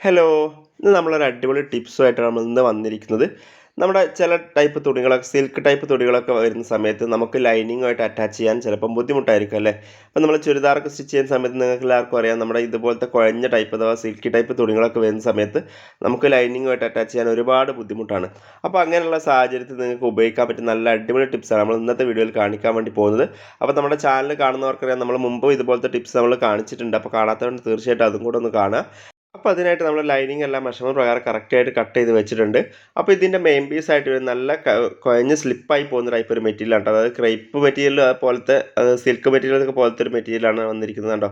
Hello ഇന്ന് നമ്മളൊരു അടിപൊളി ടിപ്സുമായിട്ടാണ് നമ്മൾ ഇന്ന് വന്നിരിക്കുന്നത്. നമ്മുടെ ചില ടൈപ്പ് തുണികളൊക്കെ സിൽക്ക് ടൈപ്പ് തുണികളൊക്കെ വരുന്ന സമയത്ത് നമുക്ക് ലൈനിങ്ങുമായിട്ട് അറ്റാച്ച് ചെയ്യാൻ ചിലപ്പം ബുദ്ധിമുട്ടായിരിക്കും അല്ലേ? അപ്പോൾ നമ്മൾ ചുരിദാറൊക്കെ സ്റ്റിച്ച് ചെയ്യുന്ന സമയത്ത് നിങ്ങൾക്ക് എല്ലാവർക്കും അറിയാം നമ്മുടെ ഇതുപോലത്തെ കുഴഞ്ഞ ടൈപ്പ് അഥവാ സിൽക്കി ടൈപ്പ് തുണികളൊക്കെ വരുന്ന സമയത്ത് നമുക്ക് ലൈനിങ്ങുമായിട്ട് അറ്റാച്ച് ചെയ്യാൻ ഒരുപാട് ബുദ്ധിമുട്ടാണ്. അപ്പോൾ അങ്ങനെയുള്ള സാഹചര്യത്തിൽ നിങ്ങൾക്ക് ഉപയോഗിക്കാൻ പറ്റിയ നല്ല അടിപൊളി ടിപ്സാണ് നമ്മൾ ഇന്നത്തെ വീഡിയോയിൽ കാണിക്കാൻ വേണ്ടി പോകുന്നത്. അപ്പോൾ നമ്മുടെ ചാനൽ കാണുന്നവർക്കറിയാം നമ്മൾ മുമ്പ് ഇതുപോലത്തെ ടിപ്സ് നമ്മൾ കാണിച്ചിട്ടുണ്ട്. അപ്പോൾ കാണാത്തതുകൊണ്ട് തീർച്ചയായിട്ടും അതും കൂടെ ഒന്ന് കാണുക. അപ്പോൾ അതിനായിട്ട് നമ്മൾ ലൈനിങ് എല്ലാം മെഷർമെന്റ് പ്രകാരം കറക്റ്റായിട്ട് കട്ട് ചെയ്ത് വെച്ചിട്ടുണ്ട്. അപ്പോൾ ഇതിന്റെ മെയിൻ പീസ് ആയിട്ട് ഒരു നല്ല കുഴഞ്ഞ് സ്ലിപ്പായി പോകുന്ന ടൈപ്പ് ഒരു മെറ്റീരിയൽ ആണ് അതായത് ക്രൈപ്പ് മെറ്റീരിയൽ പോലത്തെ സിൽക്ക് മെറ്റീരിയലൊക്കെ പോലത്തെ ഒരു മെറ്റീരിയലാണ് വന്നിരിക്കുന്നത് കണ്ടോ?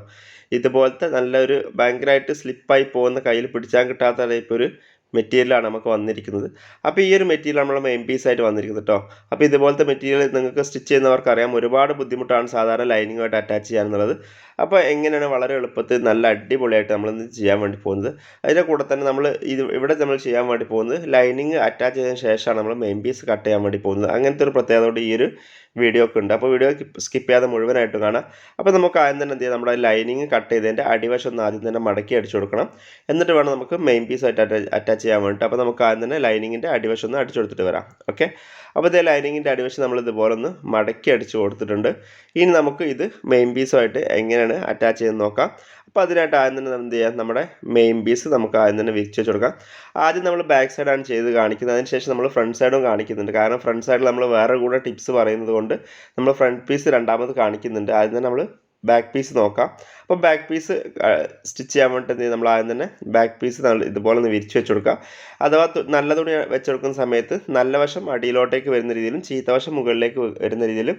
ഇതുപോലത്തെ നല്ലൊരു ഭയങ്കരമായിട്ട് സ്ലിപ്പായി പോകുന്ന കയ്യിൽ പിടിച്ചാൽ കിട്ടാത്ത ടൈപ്പ് ഒരു മെറ്റീരിയലാണ് നമുക്ക് വന്നിരിക്കുന്നത്. അപ്പോൾ ഈ ഒരു മെറ്റീരിയൽ നമ്മൾ എം പീസ് ആയിട്ട് വന്നിരിക്കുന്നത് കേട്ടോ അപ്പോൾ ഇതുപോലത്തെ മെറ്റീരിയൽ നിങ്ങൾക്ക് സ്റ്റിച്ച് ചെയ്യുന്നവർക്കറിയാം ഒരുപാട് ബുദ്ധിമുട്ടാണ് സാധാരണ ലൈനിങ്ങുമായിട്ട് അറ്റാച്ച് ചെയ്യാനുള്ളത്. അപ്പോൾ എങ്ങനെയാണ് വളരെ എളുപ്പത്തിൽ നല്ല അടിപൊളിയായിട്ട് നമ്മളിന്ന് ചെയ്യാൻ വേണ്ടി പോകുന്നത്. അതിന്റെ കൂടെ തന്നെ നമ്മൾ ഇത് ഇവിടെ നമ്മൾ ചെയ്യാൻ വേണ്ടി പോകുന്നത് ലൈനിങ് അറ്റാച്ച് ചെയ്തതിന് ശേഷമാണ് നമ്മൾ മെയിൻ പീസ് കട്ട് ചെയ്യാൻ വേണ്ടി പോകുന്നത്. അങ്ങനത്തെ ഒരു പ്രത്യേകതയോട് ഈ ഒരു വീഡിയോ ഒക്കെ ഉണ്ട്. അപ്പോൾ വീഡിയോ സ്കിപ്പ് ചെയ്യാതെ മുഴുവനായിട്ട് കാണാം. അപ്പോൾ നമുക്ക് ആദ്യം തന്നെ എന്ത് ചെയ്യാം? നമ്മുടെ ലൈനിങ് കട്ട് ചെയ്തതിന്റെ അടിവശം ഒന്ന് ആദ്യം തന്നെ മടക്കി അടിച്ചു കൊടുക്കണം. എന്നിട്ട് വേണം നമുക്ക് മെയിൻ പീസ് ആയിട്ട് അറ്റാച്ച് ചെയ്യാൻ വേണ്ടിയിട്ട്. അപ്പോൾ നമുക്ക് ആദ്യം തന്നെ ലൈനിങ്ങിന്റെ അടിവശം ഒന്ന് അടിച്ചു കൊടുത്തിട്ട് വരാം. ഓക്കെ അപ്പോൾ ഇതേ ലൈനിങ്ങിന്റെ അടിവശം നമ്മൾ ഇതുപോലെ ഒന്ന് മടക്കി അടിച്ചു കൊടുത്തിട്ടുണ്ട്. ഇനി നമുക്ക് ഇത് മെയിൻ പീസുമായിട്ട് എങ്ങനെയാണ് അറ്റാച്ച് ചെയ്ത് നോക്കാം. അപ്പോൾ അതിനായിട്ട് ആദ്യം തന്നെ എന്ത് ചെയ്യാം? നമ്മുടെ മെയിൻ പീസ് നമുക്ക് ആദ്യം തന്നെ വിരിച്ച് വെച്ച് കൊടുക്കാം ആദ്യം നമ്മൾ ബാക്ക് സൈഡാണ് ചെയ്ത് കാണിക്കുന്നത്. അതിനുശേഷം നമ്മൾ ഫ്രണ്ട് സൈഡും കാണിക്കുന്നുണ്ട്. കാരണം ഫ്രണ്ട് സൈഡിൽ നമ്മൾ വേറെ കൂടെ ടിപ്സ് പറയുന്നത് കൊണ്ട് നമ്മൾ ഫ്രണ്ട് പീസ് രണ്ടാമത് കാണിക്കുന്നുണ്ട്. ആദ്യം തന്നെ നമ്മൾ ബാക്ക് പീസ് നോക്കാം. അപ്പോൾ ബാക്ക് പീസ് സ്റ്റിച്ച് ചെയ്യാൻ വേണ്ടിയിട്ട് നമ്മൾ ആദ്യം തന്നെ ബാക്ക് പീസ് ഇതുപോലെ ഒന്ന് വിരിച്ച് വെച്ച് അഥവാ നല്ല തുണി വെച്ച് കൊടുക്കുന്ന സമയത്ത് നല്ല വശം അടിയിലോട്ടേക്ക് വരുന്ന രീതിയിലും ചീത്ത വശം മുകളിലേക്ക് വരുന്ന രീതിയിലും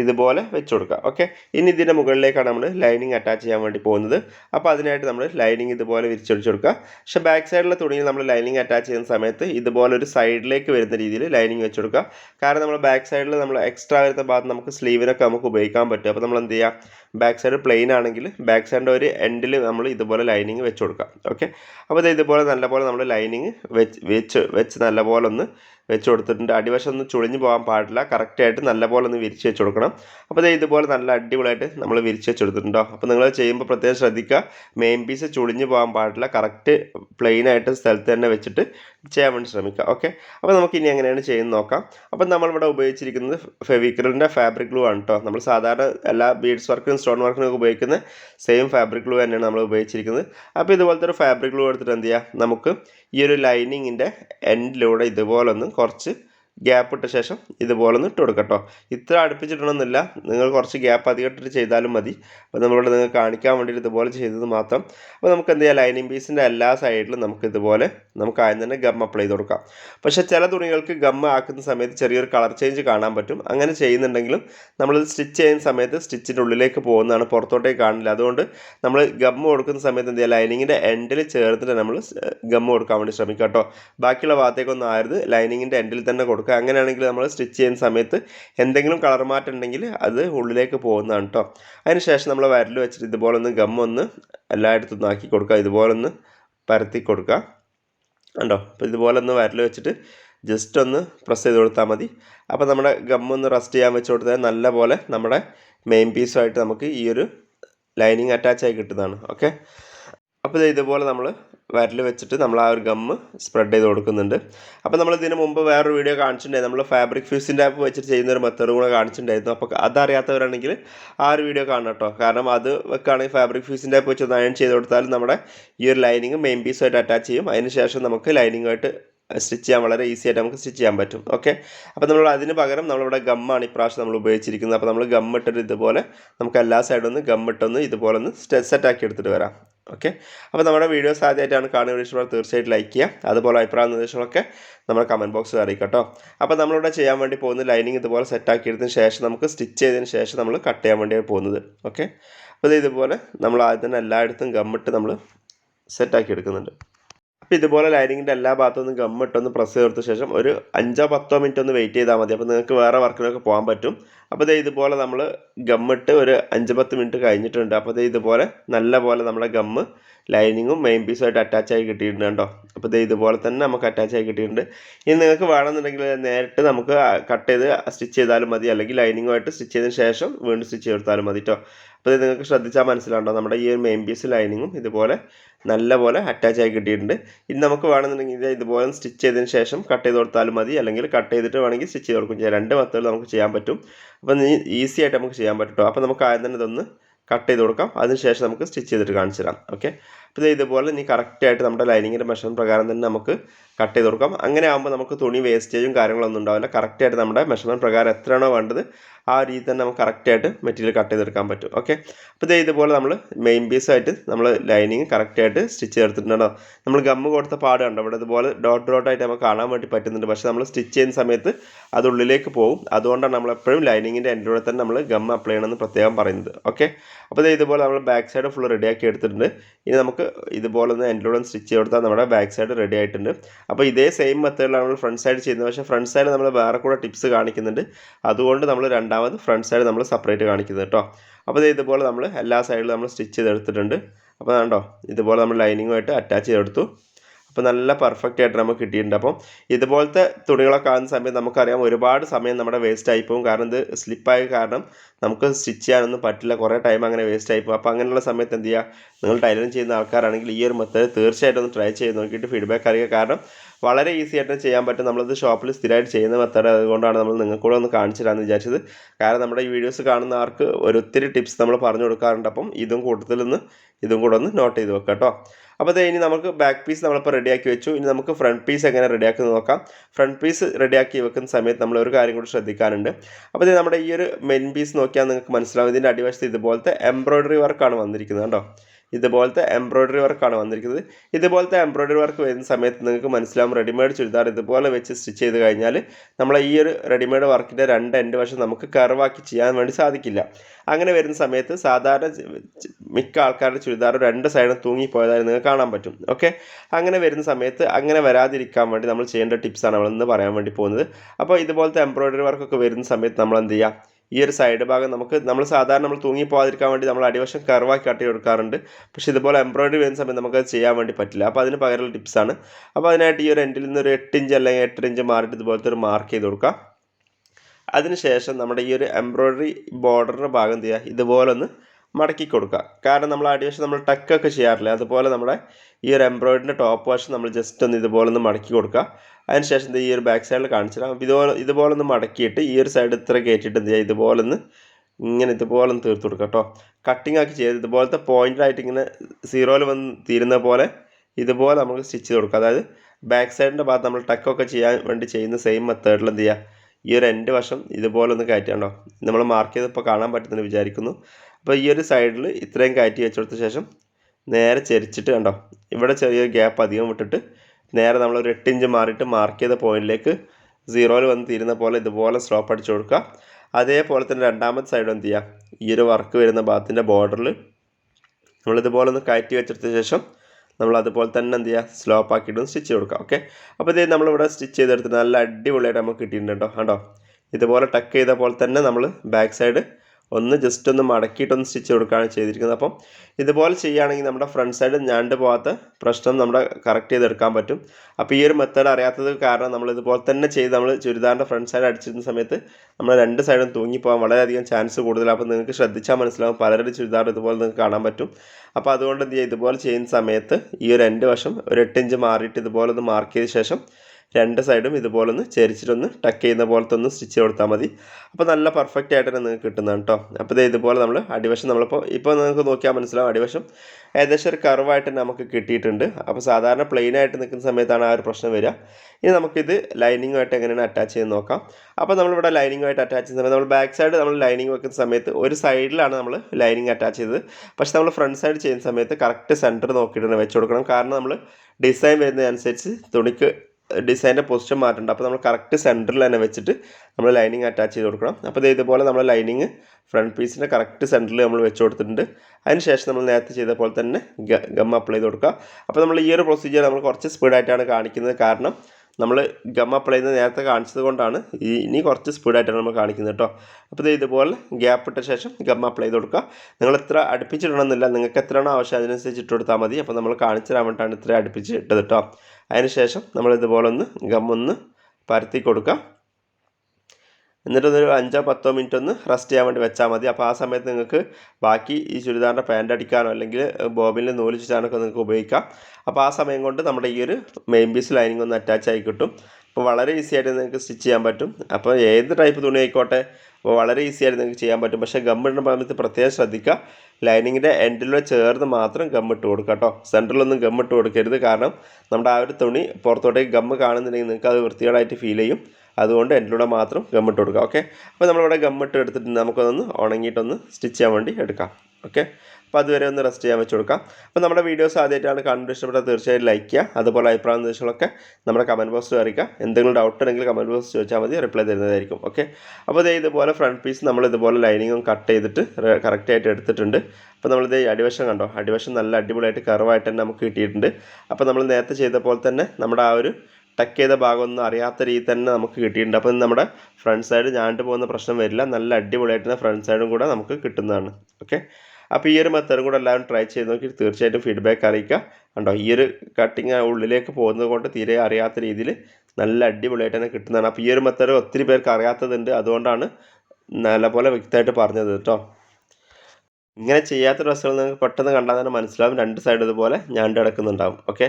ഇതുപോലെ വെച്ച് കൊടുക്കുക. ഓക്കെ ഇനി ഇതിന്റെ മുകളിലേക്കാണ് നമ്മൾ ലൈനിങ് അറ്റാച്ച് ചെയ്യാൻ വേണ്ടി പോകുന്നത്. അപ്പോൾ അതിനായിട്ട് നമ്മൾ ലൈനിങ് ഇതുപോലെ വിരിച്ചൊടിച്ച് കൊടുക്കുക. പക്ഷേ ബാക്ക് സൈഡിലെ തുണിയിൽ നമ്മൾ ലൈനിങ് അറ്റാച്ച് ചെയ്യുന്ന സമയത്ത് ഇതുപോലെ ഒരു സൈഡിലേക്ക് വരുന്ന രീതിയിൽ ലൈനിങ് വെച്ച് കൊടുക്കുക. കാരണം നമ്മൾ ബാക്ക് സൈഡിൽ നമ്മൾ എക്സ്ട്രാ വരുന്ന ഭാഗത്ത് നമുക്ക് സ്ലീവിനൊക്കെ നമുക്ക് ഉപയോഗിക്കാൻ പറ്റും. അപ്പോൾ നമ്മൾ എന്ത് ചെയ്യുക? ബാക്ക് സൈഡ് പ്ലെയിൻ ആണെങ്കിൽ ബാക്ക് സൈഡിന്റെ ഒരു എൻഡിൽ നമ്മൾ ഇതുപോലെ ലൈനിങ് വെച്ച് കൊടുക്കുക. ഓക്കെ അപ്പോൾ ഇത് ഇതുപോലെ നല്ലപോലെ നമ്മൾ ലൈനിങ് വെച്ച് വെച്ച് വെച്ച് നല്ലപോലെ ഒന്ന് വെച്ച് കൊടുത്തിട്ടുണ്ട് അടിവശം ഒന്നും ചുളിഞ്ഞു പോകാൻ പാടില്ല. കറക്റ്റായിട്ട് നല്ലപോലെ ഒന്ന് വിരിച്ച് വെച്ച് കൊടുക്കണം അപ്പോൾ ഇതുപോലെ നല്ല അടിപൊളിയായിട്ട് നമ്മൾ വിരിച്ച് വെച്ച് കൊടുത്തിട്ടുണ്ടോ അപ്പോൾ നിങ്ങൾ ചെയ്യുമ്പോൾ പ്രത്യേകം ശ്രദ്ധിക്കുക. മെയിൻ പീസ് ചുളിഞ്ഞു പോകാൻ പാടില്ല. കറക്റ്റ് പ്ലെയിൻ ആയിട്ട് സ്ഥലത്ത് തന്നെ വെച്ചിട്ട് ചെയ്യാൻ വേണ്ടി ശ്രമിക്കുക. ഓക്കെ അപ്പോൾ നമുക്ക് ഇനി എങ്ങനെയാണ് ചെയ്യുന്നത് നോക്കാം. അപ്പോൾ നമ്മളിവിടെ ഉപയോഗിച്ചിരിക്കുന്നത് ഫെവിക്രലിന്റെ ഫാബ്രിക് ഗ്ലൂ ആണ് കേട്ടോ നമ്മൾ സാധാരണ എല്ലാ ബീഡ്സ് വർക്കിനും സ്റ്റോൺ വർക്കിനും ഒക്കെ ഉപയോഗിക്കുന്ന സെയിം ഫാബ്രിക് ഗ്ലൂ തന്നെയാണ് നമ്മൾ ഉപയോഗിച്ചിരിക്കുന്നത്. അപ്പോൾ ഇതുപോലത്തെ ഒരു ഫാബ്രിക് ഗ്ലൂ എടുത്തിട്ട് എന്ത് ചെയ്യുക നമുക്ക് ഈ ഒരു ലൈനിങ്ങിന്റെ എൻഡിലൂടെ ഇതുപോലൊന്ന് കുറച്ച് ഗ്യാപ്പ് ഇട്ട ശേഷം ഇതുപോലൊന്ന് ഇട്ട് കൊടുക്കാം കേട്ടോ ഇത്ര അടുപ്പിച്ചിട്ടണമെന്നില്ല നിങ്ങൾ കുറച്ച് ഗ്യാപ്പ് അധികം ഇട്ടിട്ട് ചെയ്താലും മതി. അപ്പോൾ നമ്മളിവിടെ നിങ്ങൾ കാണിക്കാൻ വേണ്ടിയിട്ട് ഇതുപോലെ ചെയ്തത് മാത്രം. അപ്പോൾ നമുക്ക് എന്ത് ചെയ്യാം? ലൈനിങ് പീസിന്റെ എല്ലാ സൈഡിലും നമുക്ക് ഇതുപോലെ നമുക്ക് ആദ്യം തന്നെ ഗം അപ്ലൈ ചെയ്ത് കൊടുക്കാം. പക്ഷേ ചില തുണികൾക്ക് ഗം ആക്കുന്ന സമയത്ത് ചെറിയൊരു കളർ ചേഞ്ച് കാണാൻ പറ്റും. അങ്ങനെ ചെയ്യുന്നുണ്ടെങ്കിലും നമ്മളിത് സ്റ്റിച്ച് ചെയ്യുന്ന സമയത്ത് സ്റ്റിച്ചിന്റെ ഉള്ളിലേക്ക് പോകുന്നതാണ് പുറത്തോട്ടേക്ക് കാണില്ല. അതുകൊണ്ട് നമ്മൾ ഗം കൊടുക്കുന്ന സമയത്ത് എന്ത് ചെയ്യുക ലൈനിങ്ങിന്റെ എൻഡിൽ ചേർത്തിട്ട് നമ്മൾ ഗം കൊടുക്കാൻ വേണ്ടി ശ്രമിക്കാം കേട്ടോ ബാക്കിയുള്ള ഭാഗത്തേക്കൊന്നും ആയത് ലൈനിങ്ങിന്റെ എൻഡിൽ തന്നെ കൊടുക്കുക അങ്ങനെയാണെങ്കിൽ നമ്മൾ സ്റ്റിച്ച് ചെയ്യുന്ന സമയത്ത് എന്തെങ്കിലും കളർ മാറ്റം ഉണ്ടെങ്കിൽ അത് ഉള്ളിലേക്ക് പോകുന്നതാണ് കേട്ടോ അതിനുശേഷം നമ്മൾ വരൽ വെച്ചിട്ട് ഇതുപോലെ ഒന്ന് ഗം ഒന്ന് എല്ലായിടത്തും ഒന്ന് ആക്കി കൊടുക്കുക. ഇതുപോലെ ഒന്ന് പരത്തി കൊടുക്കുക. ഉണ്ടോ അപ്പോൾ ഇതുപോലെ ഒന്ന് വരൽ വെച്ചിട്ട് ജസ്റ്റ് ഒന്ന് പ്രസ് ചെയ്ത് കൊടുത്താൽ മതി. അപ്പോൾ നമ്മുടെ ഗം ഒന്ന് റസ്റ്റ് ചെയ്യാൻ വെച്ച് കൊടുത്താൽ നല്ല പോലെ നമ്മുടെ മെയിൻ പീസുമായിട്ട് നമുക്ക് ഈ ഒരു ലൈനിങ് അറ്റാച്ച് ആയി കിട്ടുന്നതാണ്. ഓക്കെ അപ്പോൾ ഇതുപോലെ നമ്മൾ വരൽ വെച്ചിട്ട് നമ്മൾ ആ ഒരു ഗമ്മ് സ്പ്രെഡ് ചെയ്ത് കൊടുക്കുന്നുണ്ട്. അപ്പോൾ നമ്മൾ ഇതിന് മുമ്പ് വേറൊരു വീഡിയോ കാണിച്ചിട്ടുണ്ടായിരുന്നു. നമ്മൾ ഫാബ്രിക് ഫ്യൂസിന്റെ ആപ്പ് വെച്ചിട്ട് ചെയ്യുന്ന ഒരു മെത്തേഡ് കൂടെ കാണിച്ചിട്ടുണ്ടായിരുന്നു. അപ്പോൾ അതറിയാത്തവരാണെങ്കിൽ ആ ഒരു വീഡിയോ കാണണം കേട്ടോ. കാരണം അത് വെക്കുകയാണെങ്കിൽ ഫാബ്രിക് ഫ്യൂസിന്റെ ആപ്പ് വെച്ച് ഒന്ന് അയൺ ചെയ്ത് കൊടുത്താൽ നമ്മുടെ ഈ ഒരു ലൈനിങ് മെയിൻ പീസുമായിട്ട് അറ്റാച്ച് ചെയ്യും. അതിന് ശേഷം നമുക്ക് ലൈനിങ്ങുമായിട്ട് സ്റ്റിച്ച് ചെയ്യാൻ വളരെ ഈസി ആയിട്ട് നമുക്ക് സ്റ്റിച്ച് ചെയ്യാൻ പറ്റും. ഓക്കെ അപ്പോൾ നമ്മൾ അതിന് പകരം നമ്മളിവിടെ ഗമ്മാണ് ഇപ്രാവശ്യം നമ്മൾ ഉപയോഗിച്ചിരിക്കുന്നത്. അപ്പോൾ നമ്മൾ ഗം ഇട്ടിട്ട് ഇതുപോലെ നമുക്ക് എല്ലാ സൈഡും ഒന്ന് ഗം ഇട്ടൊന്ന് ഇതുപോലെ ഒന്ന് സെറ്റ് ആക്കി എടുത്തിട്ട് വരാം. ഓക്കെ അപ്പോൾ നമ്മുടെ വീഡിയോസ് ആദ്യമായിട്ടാണ് കാണുക ഇഷ്ടപ്പെടുക തീർച്ചയായിട്ടും ലൈക്ക് ചെയ്യുക. അതുപോലെ അഭിപ്രായ നിർദ്ദേശങ്ങളൊക്കെ നമ്മുടെ കമന്റ് ബോക്സിൽ അറിയിക്കട്ടോ കേട്ടോ. അപ്പോൾ നമ്മളിവിടെ ചെയ്യാൻ വേണ്ടി പോകുന്ന ലൈനിങ് ഇതുപോലെ സെറ്റ് എടുത്തതിന് ശേഷം നമുക്ക് സ്റ്റിച്ച് ചെയ്തതിന് ശേഷം നമ്മൾ കട്ട് ചെയ്യാൻ വേണ്ടിയാണ് പോകുന്നത്. ഓക്കെ അപ്പോൾ ഇത് ഇതുപോലെ നമ്മൾ ആദ്യം തന്നെ എല്ലായിടത്തും ഗമ്മിട്ട് നമ്മൾ സെറ്റാക്കി എടുക്കുന്നുണ്ട്. അപ്പോൾ ഇതുപോലെ ലൈനിങ്ങിന്റെ എല്ലാ ഭാഗത്തും ഒന്ന് ഗമ്മിട്ടൊന്ന് പ്രസ് ചേർത്ത ശേഷം ഒരു അഞ്ചോ പത്തോ മിനിറ്റ് ഒന്ന് വെയിറ്റ് ചെയ്താൽ മതി. അപ്പോൾ നിങ്ങൾക്ക് വേറെ വർക്കിനൊക്കെ പോകാൻ പറ്റും. അപ്പോൾ ദേ ഇതുപോലെ നമ്മൾ ഗമ്മിട്ട് ഒരു അഞ്ച് പത്ത് മിനിറ്റ് കഴിഞ്ഞിട്ടുണ്ട്. അപ്പോൾ ദേ ഇതുപോലെ നല്ല പോലെ നമ്മുടെ ഗമ്മ് ലൈനിങ്ങും മെയിൻ പീസുമായിട്ട് അറ്റാച്ചായി കിട്ടിയിട്ടുണ്ട് കേട്ടോ അപ്പോൾ ഇത് ഇതുപോലെ തന്നെ നമുക്ക് അറ്റാച്ചായി കിട്ടിയിട്ടുണ്ട്. ഇനി നിങ്ങൾക്ക് വേണമെന്നുണ്ടെങ്കിൽ നേരിട്ട് നമുക്ക് കട്ട് ചെയ്ത് സ്റ്റിച്ച് ചെയ്താലും മതി. അല്ലെങ്കിൽ ലൈനിങ്ങുമായിട്ട് സ്റ്റിച്ച് ചെയ്തതിന് ശേഷം വീണ്ടും സ്റ്റിച്ച് ചേർത്താലും മതി കേട്ടോ അപ്പോൾ ഇത് നിങ്ങൾക്ക് ശ്രദ്ധിച്ചാൽ മനസ്സിലാണ്ടോ നമ്മുടെ ഈ ഒരു മെയിൻ പീസ് ലൈനിങ്ങും ഇതുപോലെ നല്ലപോലെ അറ്റാച്ച് ആയി കിട്ടിയിട്ടുണ്ട്. ഇനി നമുക്ക് വേണമെന്നുണ്ടെങ്കിൽ ഇത് ഇതുപോലെ സ്റ്റിച്ച് ചെയ്തതിന് ശേഷം കട്ട് ചെയ്ത് കൊടുത്താലും മതി. അല്ലെങ്കിൽ കട്ട് ചെയ്തിട്ട് വേണമെങ്കിൽ സ്റ്റിച്ച് ചെയ്ത് കൊടുക്കും ചെയ്യാം. രണ്ട് മെത്തേഡ് നമുക്ക് ചെയ്യാൻ പറ്റും. അപ്പം ഈസി ആയിട്ട് നമുക്ക് ചെയ്യാൻ പറ്റും അപ്പോൾ നമുക്ക് ആദ്യം തന്നെ ഇതൊന്ന് കട്ട് ചെയ്ത് കൊടുക്കാം. അതിനുശേഷം നമുക്ക് സ്റ്റിച്ച് ചെയ്തിട്ട് കാണിച്ചു തരാം. ഓക്കെ അപ്പോൾ ഇത് ഇതുപോലെ നീ കറക്റ്റായിട്ട് നമ്മുടെ ലൈനിങ്ങിന്റെ മെഷർമെന്റ് പ്രകാരം തന്നെ നമുക്ക് കട്ട് ചെയ്ത് കൊടുക്കാം. അങ്ങനെ ആകുമ്പോൾ നമുക്ക് തുണി വേസ്റ്റേജും കാര്യങ്ങളൊന്നും ഉണ്ടാവില്ല. കറക്റ്റായിട്ട് നമ്മുടെ മെഷർമെന്റ് പ്രകാരം എത്രയാണോ വേണ്ടത് ആ രീതി തന്നെ നമുക്ക് കറക്റ്റായിട്ട് മെറ്റീരിയൽ കട്ട് ചെയ്തെടുക്കാൻ പറ്റും. ഓക്കെ അപ്പോൾ ഇതേ ഇതുപോലെ നമ്മൾ മെയിൻ പീസായിട്ട് നമ്മൾ ലൈനിങ് കറക്റ്റായിട്ട് സ്റ്റിച്ച് ചേർത്തിട്ടുണ്ടോ നമ്മൾ ഗമ്മ് കൊടുത്ത പാട് കണ്ടോ? ഇവിടെ ഇതുപോലെ ഡോട്ട് ഡോട്ടായിട്ട് നമുക്ക് കാണാൻ വേണ്ടി പറ്റുന്നുണ്ട്. പക്ഷേ നമ്മൾ സ്റ്റിച്ച് ചെയ്യുന്ന സമയത്ത് അത് ഉള്ളിലേക്ക് പോകും. അതുകൊണ്ടാണ് നമ്മൾ എപ്പോഴും ലൈനിങ്ങിന്റെ എൻഡിലൂടെ തന്നെ നമ്മൾ ഗം അപ്ലൈ ചെയ്യണമെന്ന് പ്രത്യേകം പറയുന്നത്. ഓക്കെ അപ്പോൾ ഇതേ ഇതുപോലെ നമ്മൾ ബാക്ക് സൈഡ് ഫുൾ റെഡി ആക്കി എടുത്തിട്ടുണ്ട്. ഇനി നമുക്ക് ഇതുപോലെ ഒന്ന് എൻഡിലൂടെ സ്റ്റിച്ച് കൊടുത്താൽ നമ്മുടെ ബാക്ക് സൈഡ് റെഡി ആയിട്ടുണ്ട്. അപ്പോൾ ഇതേ സെയിം മെത്തേഡിലാണ് നമ്മൾ ഫ്രണ്ട് സൈഡ് ചെയ്യുന്നത്. പക്ഷേ ഫ്രണ്ട് സൈഡ് നമ്മൾ വേറെ കൂടെ ടിപ്സ് കാണിക്കുന്നുണ്ട്. അതുകൊണ്ട് നമ്മൾ രണ്ടാമത് ഫ്രണ്ട് സൈഡ് നമ്മൾ സെപ്പറേറ്റ് കാണിക്കുന്നത് കേട്ടോ. അപ്പോൾ ഇത് ഇതുപോലെ നമ്മൾ എല്ലാ സൈഡിലും നമ്മൾ സ്റ്റിച്ച് ചെയ്തെടുത്തിട്ടുണ്ട്. അപ്പോൾ കണ്ടോ? ഇതുപോലെ നമ്മൾ ലൈനിങ്ങുമായിട്ട് അറ്റാച്ച് ചെയ്തെടുത്തു. അപ്പോൾ നല്ല പെർഫെക്റ്റ് ആയിട്ട് നമുക്ക് കിട്ടിയിട്ടുണ്ട്. അപ്പം ഇതുപോലത്തെ തുണികളൊക്കെ ആകുന്ന സമയത്ത് നമുക്കറിയാം ഒരുപാട് സമയം നമ്മുടെ വേസ്റ്റ് ആയി പോകും. കാരണം ഇത് സ്ലിപ്പായ കാരണം നമുക്ക് സ്റ്റിച്ച് ചെയ്യാനൊന്നും പറ്റില്ല. കുറേ ടൈം അങ്ങനെ വേസ്റ്റ് ആയി പോകും. അപ്പോൾ അങ്ങനെയുള്ള സമയത്ത് എന്ത് ചെയ്യുക? നിങ്ങൾ ടൈലറിങ് ചെയ്യുന്ന ആൾക്കാരാണെങ്കിൽ ഈ ഒരു മെത്തേഡ് തീർച്ചയായിട്ടും ഒന്ന് ട്രൈ ചെയ്ത് നോക്കിയിട്ട് ഫീഡ്ബാക്ക് അറിയുക. കാരണം വളരെ ഈസി ആയിട്ട് ചെയ്യാൻ പറ്റും. നമ്മളിത് ഷോപ്പിൽ സ്ഥിരമായിട്ട് ചെയ്യുന്ന മെത്തേഡ് അതുകൊണ്ടാണ് നമ്മൾ നിങ്ങൾക്ക് കൂടെ ഒന്ന് കാണിച്ചു തരാമെന്ന് വിചാരിച്ചത്. കാരണം നമ്മുടെ ഈ വീഡിയോസ് കാണുന്ന ആർക്ക് ഒരു ടിപ്സ് നമ്മൾ പറഞ്ഞു കൊടുക്കാറുണ്ട്. അപ്പം ഇതും കൂട്ടത്തിൽ നിന്ന് ഇതും കൂടെ ഒന്ന് നോട്ട് ചെയ്ത് വെക്കാം കേട്ടോ അപ്പോൾ അതേ ഇനി നമുക്ക് ബാക്ക് പീസ് നമ്മളിപ്പോൾ റെഡിയാക്കി വെച്ചു. ഇനി നമുക്ക് ഫ്രണ്ട് പീസ് എങ്ങനെ റെഡിയാക്കി നോക്കാം. ഫ്രണ്ട് പീസ് റെഡിയാക്കി വെക്കുന്ന സമയത്ത് നമ്മൾ ഒരു കാര്യം കൂടി ശ്രദ്ധിക്കാനുണ്ട്. അപ്പോൾ നമ്മുടെ ഈ ഒരു മെയിൻ പീസ് നോക്കിയാൽ നിങ്ങൾക്ക് മനസ്സിലാവും. ഇതിന്റെ അടിവശത്ത് ഇതുപോലത്തെ എംബ്രോയ്ഡറി വർക്കാണ് വന്നിരിക്കുന്നത് കേട്ടോ ഇതുപോലത്തെ എംബ്രോയ്ഡറി വർക്കാണ് വന്നിരിക്കുന്നത്. ഇതുപോലത്തെ എംബ്രോയ്ഡറി വർക്ക് വരുന്ന സമയത്ത് നിങ്ങൾക്ക് മനസ്സിലാവും റെഡിമെയ്ഡ് ചുരിദാർ ഇതുപോലെ വെച്ച് സ്റ്റിച്ച് ചെയ്ത് കഴിഞ്ഞാൽ നമ്മളെ ഈ ഒരു റെഡിമെയ്ഡ് വർക്കിന്റെ രണ്ട് എൻഡ് വശം നമുക്ക് കർവാക്കി ചെയ്യാൻ വേണ്ടി സാധിക്കില്ല. അങ്ങനെ വരുന്ന സമയത്ത് സാധാരണ മിക്ക ആൾക്കാരുടെ ചുരിദാർ രണ്ട് സൈഡും തൂങ്ങിപ്പോയതായി നിങ്ങൾക്ക് കാണാൻ പറ്റും. ഓക്കെ അങ്ങനെ വരുന്ന സമയത്ത് അങ്ങനെ വരാതിരിക്കാൻ വേണ്ടി നമ്മൾ ചെയ്യേണ്ട ടിപ്സാണ് നമ്മളിന്ന് പറയാൻ വേണ്ടി പോകുന്നത്. അപ്പോൾ ഇതുപോലത്തെ എംബ്രോയ്ഡറി വർക്കൊക്കെ വരുന്ന സമയത്ത് നമ്മൾ എന്ത് ചെയ്യുക? ഈ ഒരു സൈഡ് ഭാഗം നമുക്ക് നമ്മൾ സാധാരണ നമ്മൾ തൂങ്ങി പോകാതിരിക്കാൻ വേണ്ടി നമ്മൾ അടിവശം കർവാക്കി കട്ടി കൊടുക്കാറുണ്ട്. പക്ഷേ ഇതുപോലെ എംബ്രോയിഡറി വരുന്ന സമയത്ത് നമുക്കത് ചെയ്യാൻ വേണ്ടി പറ്റില്ല. അപ്പോൾ അതിന് പകരമുള്ള ടിപ്സാണ് അപ്പോൾ അതിനായിട്ട് ഈ ഒരു എൻഡിൽ നിന്ന് ഒരു എട്ട് ഇഞ്ച് അല്ലെങ്കിൽ എട്ടര ഇഞ്ച് മാറിയിട്ട് ഇതുപോലത്തെ ഒരു മാർക്ക് ചെയ്ത് കൊടുക്കുക. അതിനുശേഷം നമ്മുടെ ഈ ഒരു എംബ്രോയിഡറി ബോർഡറിന്റെ ഭാഗം ചെയ്യുക? ഇതുപോലെ ഒന്ന് മടക്കി കൊടുക്കുക. കാരണം നമ്മൾ അടിവശം നമ്മൾ ടക്കൊക്കെ ചെയ്യാറില്ല? അതുപോലെ നമ്മുടെ ഈ ഒരു എംബ്രോയിഡറിന്റെ ടോപ്പ് വാഷ് നമ്മൾ ജസ്റ്റ് ഒന്ന് ഇതുപോലെ ഒന്ന് മടക്കി കൊടുക്കുക. അതിനുശേഷം ഈ ഒരു ബാക്ക് സൈഡിൽ കാണിച്ചു തരാം ഇതുപോലെ ഇതുപോലെ ഒന്ന് മടക്കിയിട്ട് ഈ ഒരു സൈഡ് ഇത്ര കയറ്റിയിട്ട് എന്ത് ചെയ്യുക ഇതുപോലെ ഒന്ന് ഇങ്ങനെ ഇതുപോലെ ഒന്ന് തീർത്ത് കൊടുക്കുക കേട്ടോ. കട്ടിങ് ആക്കി ചെയ്ത് ഇതുപോലത്തെ പോയിന്റായിട്ട് ഇങ്ങനെ സീറോയിൽ വന്ന് തീരുന്ന പോലെ ഇതുപോലെ നമുക്ക് സ്റ്റിച്ച് ചെയ്ത് കൊടുക്കുക. അതായത് ബാക്ക് സൈഡിന്റെ ഭാഗത്ത് നമ്മൾ ടക്കൊക്കെ ചെയ്യാൻ വേണ്ടി ചെയ്യുന്ന സെയിം മെത്തേഡിൽ എന്ത് ചെയ്യുക? ഈ ഒരു രണ്ട് വശം ഇതുപോലെ ഒന്ന് കയറ്റാണ്ടോ നമ്മൾ മാർക്ക് ചെയ്തപ്പോൾ കാണാൻ പറ്റുമെന്ന് വിചാരിക്കുന്നു. അപ്പോൾ ഈ ഒരു സൈഡിൽ ഇത്രയും കയറ്റി വെച്ച് കൊടുത്ത ശേഷം നേരെ ചരിച്ചിട്ട് കണ്ടോ? ഇവിടെ ചെറിയൊരു ഗ്യാപ്പ് അധികം വിട്ടിട്ട് നേരെ നമ്മൾ ഒരു എട്ട് ഇഞ്ച് മാറിയിട്ട് മാർക്ക് ചെയ്ത പോയിന്റിലേക്ക് സീറോയിൽ വന്ന് തീരുന്ന പോലെ ഇതുപോലെ സ്ലോപ്പ് അടിച്ചു കൊടുക്കുക. അതേപോലെ തന്നെ രണ്ടാമത്തെ സൈഡ് എന്ത് ചെയ്യുക? ഈ ഒരു വർക്ക് വരുന്ന ഭാഗത്തിന്റെ ബോർഡറിൽ നമ്മളിതുപോലെ ഒന്ന് കയറ്റി വെച്ചെടുത്ത ശേഷം നമ്മൾ അതുപോലെ തന്നെ എന്ത് ചെയ്യുക? സ്ലോപ്പ് ആക്കിയിട്ടും സ്റ്റിച്ച് കൊടുക്കുക. ഓക്കെ അപ്പോൾ ഇതേ നമ്മളിവിടെ സ്റ്റിച്ച് ചെയ്തെടുത്തിട്ട് നല്ല അടിപൊളിയായിട്ട് നമുക്ക് കിട്ടിയിട്ടുണ്ട് കേട്ടോ. കണ്ടോ? ഇതുപോലെ ടക്ക് ചെയ്ത പോലെ തന്നെ നമ്മൾ ബാക്ക് സൈഡ് ഒന്ന് ജസ്റ്റ് ഒന്ന് മടക്കിയിട്ടൊന്ന് സ്റ്റിച്ച് കൊടുക്കുകയാണ് ചെയ്തിരിക്കുന്നത്. അപ്പം ഇതുപോലെ ചെയ്യുകയാണെങ്കിൽ നമ്മുടെ ഫ്രണ്ട് സൈഡ് ഞാണ്ട് പോകാത്ത പ്രശ്നം നമ്മുടെ കറക്റ്റ് ചെയ്തെടുക്കാൻ പറ്റും. അപ്പോൾ ഈ ഒരു മെത്തേഡ് അറിയാത്തത് കാരണം നമ്മൾ ഇതുപോലെ തന്നെ ചെയ്ത് നമ്മൾ ചുരിദാറിന്റെ ഫ്രണ്ട് സൈഡ് അടിച്ചിരുന്ന സമയത്ത് നമ്മൾ രണ്ട് സൈഡും തൂങ്ങിപ്പോകാൻ വളരെയധികം ചാൻസ് കൂടുതലാണ് അപ്പോൾ നിങ്ങൾക്ക് ശ്രദ്ധിച്ചാൽ മനസ്സിലാവും പലരുടെ ചുരിദാർ ഇതുപോലെ നിങ്ങൾക്ക് കാണാൻ പറ്റും. അപ്പോൾ അതുകൊണ്ട് എന്ത് ചെയ്യുക? ഇതുപോലെ ചെയ്യുന്ന സമയത്ത് ഈ ഒരു രണ്ട് വശം ഒരു എട്ട് ഇഞ്ച് മാറിയിട്ട് ഇതുപോലെ ഒന്ന് മാർക്ക് ചെയ്ത ശേഷം രണ്ട് സൈഡും ഇതുപോലെ ഒന്ന് ചെരിച്ചിട്ടൊന്ന് ടക്ക് ചെയ്യുന്ന പോലത്തെ ഒന്ന് സ്റ്റിച്ച് കൊടുത്താൽ മതി. അപ്പോൾ നല്ല പെർഫെക്റ്റ് ആയിട്ട് നിങ്ങൾക്ക് കിട്ടുന്നതാണ് കേട്ടോ അപ്പോൾ ഇത് ഇതുപോലെ നമ്മൾ അടിവശം നമ്മളിപ്പോൾ ഇപ്പോൾ നിങ്ങൾക്ക് നോക്കിയാൽ മനസ്സിലാവും അടിവശം ഏകദേശം ഒരു കർവായിട്ട് നമുക്ക് കിട്ടിയിട്ടുണ്ട്. അപ്പോൾ സാധാരണ പ്ലെയിൻ ആയിട്ട് നിൽക്കുന്ന സമയത്താണ് ആ ഒരു പ്രശ്നം വരിക. ഇനി നമുക്കിത് ലൈനിങ്ങുമായിട്ട് എങ്ങനെയാണ് അറ്റാച്ച് ചെയ്ത് നോക്കാം. അപ്പോൾ നമ്മളിവിടെ ലൈനിങ്ങുമായിട്ട് അറ്റാച്ച് ചെയ്യുന്ന സമയത്ത് നമ്മൾ ബാക്ക് സൈഡ് നമ്മൾ ലൈനിങ് വെക്കുന്ന സമയത്ത് ഒരു സൈഡിലാണ് നമ്മൾ ലൈനിങ് അറ്റാച്ച് ചെയ്തത്. പക്ഷേ നമ്മൾ ഫ്രണ്ട് സൈഡ് ചെയ്യുന്ന സമയത്ത് കറക്റ്റ് സെന്റർ നോക്കിയിട്ട് തന്നെ വെച്ച് കൊടുക്കണം. കാരണം നമ്മൾ ഡിസൈൻ വരുന്നതനുസരിച്ച് തുണിക്ക് ഡിസൈന്റെ പൊസിഷൻ മാറ്റേണ്ട. അപ്പോൾ നമ്മൾ കറക്റ്റ് സെന്ററിൽ തന്നെ വെച്ചിട്ട് നമ്മൾ ലൈനിങ് അറ്റാച്ച് ചെയ്ത് കൊടുക്കണം. അപ്പോൾ ഇതേപോലെ നമ്മൾ ലൈനിങ് ഫ്രണ്ട് പീസിന്റെ കറക്റ്റ് സെന്ററിൽ നമ്മൾ വെച്ച് കൊടുത്തിട്ടുണ്ട്. അതിനുശേഷം നമ്മൾ നേരത്തെ ചെയ്ത പോലെ തന്നെ ഗം അപ്ലൈ ചെയ്ത് കൊടുക്കുക. അപ്പോൾ നമ്മൾ ഈ ഒരു പ്രൊസീജിയർ നമ്മൾ കുറച്ച് സ്പീഡായിട്ടാണ് കാണിക്കുന്നത്. കാരണം നമ്മൾ ഗം അപ്ലൈ ചെയ്യുന്നത് നേരത്തെ കാണിച്ചത് കൊണ്ടാണ് ഇനി കുറച്ച് സ്പീഡായിട്ടാണ് നമ്മൾ കാണിക്കുന്നത് കേട്ടോ. അപ്പോൾ ഇത് ഇതുപോലെ ഗ്യാപ്പ് ഇട്ട ശേഷം ഗം അപ്ലൈ ചെയ്ത് കൊടുക്കുക. നിങ്ങൾ ഇത്ര അടുപ്പിച്ചിടണമെന്നില്ല. നിങ്ങൾക്ക് എത്രയാണോ ആവശ്യം അതിനനുസരിച്ച് ഇട്ട് കൊടുത്താൽ മതി. അപ്പോൾ നമ്മൾ കാണിച്ചു തരാൻ വേണ്ടിയിട്ടാണ് ഇത്ര അടുപ്പിച്ച് ഇട്ടത് കേട്ടോ. അതിന് ശേഷം നമ്മൾ ഇതുപോലെ ഒന്ന് ഗം ഒന്ന് പരത്തി കൊടുക്കുക. എന്നിട്ടൊന്നൊരു അഞ്ചോ പത്തോ മിനിറ്റ് ഒന്ന് റെസ്റ്റ് ചെയ്യാൻ വേണ്ടി വെച്ചാൽ മതി. അപ്പോൾ ആ സമയത്ത് നിങ്ങൾക്ക് ബാക്കി ഈ ചുരിദാറിന്റെ പാന്റ് അടിക്കാനോ അല്ലെങ്കിൽ ബോബിനിൽ നൂൽ ചുറ്റാനൊക്കെ നിങ്ങൾക്ക് ഉപയോഗിക്കാം. അപ്പോൾ ആ സമയം കൊണ്ട് നമ്മുടെ ഈ ഒരു മെയിൻ പീസ് ലൈനിങ് ഒന്ന് അറ്റാച്ച് ആയി കിട്ടും. അപ്പോൾ വളരെ ഈസി ആയിട്ട് നിങ്ങൾക്ക് സ്റ്റിച്ച് ചെയ്യാൻ പറ്റും. അപ്പോൾ ഏത് ടൈപ്പ് തുണി ആയിക്കോട്ടെ അപ്പോൾ വളരെ ഈസി ആയിട്ട് നിങ്ങൾക്ക് ചെയ്യാൻ പറ്റും. പക്ഷേ ഗമ്മിടുന്ന സമയത്ത് പ്രത്യേകം ശ്രദ്ധിക്കുക ലൈനിങ്ങിന്റെ എൻഡിലോ ചേർന്ന് മാത്രം ഗമ്മിട്ട് കൊടുക്കുക കേട്ടോ. സെന്ററിലൊന്നും ഗമ്മിട്ട് കൊടുക്കരുത്. കാരണം നമ്മുടെ ആ ഒരു തുണി പുറത്തോട്ടേക്ക് ഗമ്മ് കാണുന്നുണ്ടെങ്കിൽ നിങ്ങൾക്ക് അത് വൃത്തികേടായിട്ട് ഫീൽ ചെയ്യും. അതുകൊണ്ട് എൻഡിലൂടെ മാത്രം ഗമ്മിട്ട് കൊടുക്കുക ഓക്കെ അപ്പോൾ നമ്മളിവിടെ ഗമ്മിട്ട് എടുത്തിട്ട് നമുക്കതൊന്ന് ഉണങ്ങിയിട്ടൊന്ന് സ്റ്റിച്ച് ചെയ്യാൻ വേണ്ടി എടുക്കാം ഓക്കെ അപ്പോൾ അതുവരെ ഒന്ന് റെസ്റ്റ് ചെയ്യാൻ വെച്ച് കൊടുക്കാം. അപ്പോൾ നമ്മുടെ വീഡിയോസ് ആദ്യമായിട്ടാണ് കാണുന്നത് ഇഷ്ടപ്പെട്ടാൽ തീർച്ചയായും ലൈക്ക് ചെയ്യുക. അതുപോലെ അഭിപ്രായ നിർദ്ദേശങ്ങളൊക്കെ നമ്മുടെ കമന്റ് ബോക്സിൽ അറിയിക്കുക. എന്തെങ്കിലും ഡൗട്ട് ഉണ്ടെങ്കിൽ കമന്റ് ബോക്സ് ചോദിച്ചാൽ മതി റിപ്ലൈ തരുന്നതായിരിക്കും ഓക്കെ അപ്പോൾ ഇതേ ഇതുപോലെ ഫ്രണ്ട് പീസ് നമ്മൾ ഇതുപോലെ ലൈനിങ്ങും കട്ട് ചെയ്തിട്ട് കറക്റ്റായിട്ട് എടുത്തിട്ടുണ്ട്. അപ്പോൾ നമ്മളിത് അടിവശം കണ്ടോ? അടിവശം നല്ല അടിപൊളിയായിട്ട് കറവായിട്ട് തന്നെ നമുക്ക് കിട്ടിയിട്ടുണ്ട്. അപ്പോൾ നമ്മൾ നേരത്തെ ചെയ്ത പോലെ തന്നെ നമ്മുടെ ആ ഒരു ടക്ക് ചെയ്ത ഭാഗമൊന്നും അറിയാത്ത രീതിയിൽ തന്നെ നമുക്ക് കിട്ടിയിട്ടുണ്ട്. അപ്പോൾ നമ്മുടെ ഫ്രണ്ട് സൈഡ് ഞാണ്ട് പോകുന്ന പ്രശ്നം വരില്ല. നല്ല അടിപൊളിയായിട്ട് ഫ്രണ്ട് സൈഡും കൂടെ നമുക്ക് കിട്ടുന്നതാണ്. ഓക്കെ അപ്പോൾ ഈ ഒരു മെത്തേഡും കൂടെ എല്ലാവരും ട്രൈ ചെയ്ത് നോക്കി. തീർച്ചയായിട്ടും ഫീഡ്ബാക്ക് അറിയിക്കുക. കണ്ടോ ഈ ഒരു കട്ടിങ് ഉള്ളിലേക്ക് പോകുന്നത് കൊണ്ട് തീരെ അറിയാത്ത രീതിയിൽ നല്ല അടിപൊളിയായിട്ട് തന്നെ കിട്ടുന്നതാണ്. അപ്പോൾ ഈ ഒരു മെത്തേഡ് ഒത്തിരി പേർക്ക് അറിയാത്തതുണ്ട്. അതുകൊണ്ടാണ് നല്ലപോലെ വ്യക്തമായിട്ട് പറഞ്ഞത് കേട്ടോ. ഇങ്ങനെ ചെയ്യാത്ത ഡ്രസ്സുകൾ നിങ്ങൾക്ക് പെട്ടെന്ന് കണ്ടാൽ തന്നെ മനസ്സിലാവും. രണ്ട് സൈഡ് ഇതുപോലെ ഞാൻ കിടക്കുന്നുണ്ടാവും. ഓക്കെ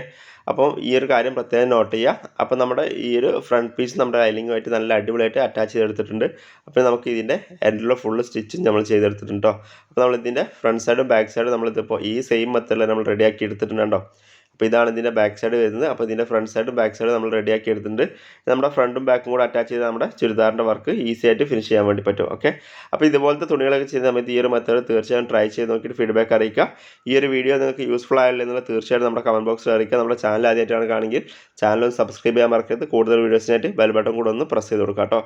അപ്പം ഈ ഒരു കാര്യം പ്രത്യേകം നോട്ട് ചെയ്യുക. അപ്പം നമ്മുടെ ഈ ഒരു ഫ്രണ്ട് പീസ് നമ്മുടെ ലൈലിങ്ങുമായിട്ട് നല്ല അടിപൊളിയായിട്ട് അറ്റാച്ച് ചെയ്തെടുത്തിട്ടുണ്ട്. അപ്പോൾ നമുക്ക് ഇതിന്റെ എൻഡിലുള്ള ഫുള്ള് സ്റ്റിച്ചും നമ്മൾ ചെയ്തെടുത്തിട്ടുണ്ടോ അപ്പോൾ നമ്മൾ ഇതിന്റെ ഫ്രണ്ട് സൈഡും ബാക്ക് സൈഡും നമ്മളിതിപ്പോൾ ഈ സെയിം മെത്തേഡിൽ നമ്മൾ റെഡിയാക്കി എടുത്തിട്ടുണ്ടോ അപ്പോൾ ഇതാണ് ഇതിന്റെ ബാക്ക് സൈഡ് വരുന്നത്. അപ്പോൾ ഇതിന്റെ ഫ്രണ്ട് സൈഡും ബാക്ക് സൈഡും നമ്മൾ റെഡിയാക്കി എടുത്തിട്ടുണ്ട്. നമ്മുടെ ഫ്രണ്ടും ബാക്കും കൂടെ അറ്റാച്ച് ചെയ്ത് നമ്മുടെ ചുരിദാറിന്റെ വർക്ക് ഈസി ആയിട്ട് ഫിനിഷ് ചെയ്യാൻ വേണ്ടി പറ്റും. ഓക്കെ അപ്പോൾ ഇതുപോലത്തെ തുണികളൊക്കെ ചെയ്യുന്ന സമയത്ത് ഈ ഒരു മെത്തേഡ് തീർച്ചയായും ട്രൈ ചെയ്ത് നോക്കിയിട്ട് ഫീഡ്ബാക്ക് അറിയിക്കുക. ഈ ഒരു വീഡിയോ നിങ്ങൾക്ക് യൂസ്ഫുൾ ആയില്ല എന്നുള്ള തീർച്ചയായിട്ടും നമ്മുടെ കമന്റ് ബോക്സിൽ അറിയിക്കുക. നമ്മുടെ ചാനൽ ആദ്യമായിട്ടാണ് കാണുമെങ്കിൽ ചാനൽ സബ്സ്ക്രൈബ് ചെയ്യാൻ മറക്കരുത്. കൂടുതൽ വീഡിയോസിനായിട്ട് ബെൽ ബട്ടൺ കൂടെ ഒന്ന് പ്രസ് ചെയ്ത് കൊടുക്കുക കേട്ടോ.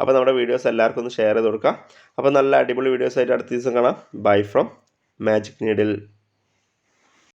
അപ്പോൾ നമ്മുടെ വീഡിയോസ് എല്ലാവർക്കും ഒന്ന് ഷെയർ ചെയ്ത് കൊടുക്കുക. അപ്പോൾ നല്ല അടിപൊളി വീഡിയോസ് ആയിട്ട് അടുത്ത ദിവസം കാണാം. Bye from magic needle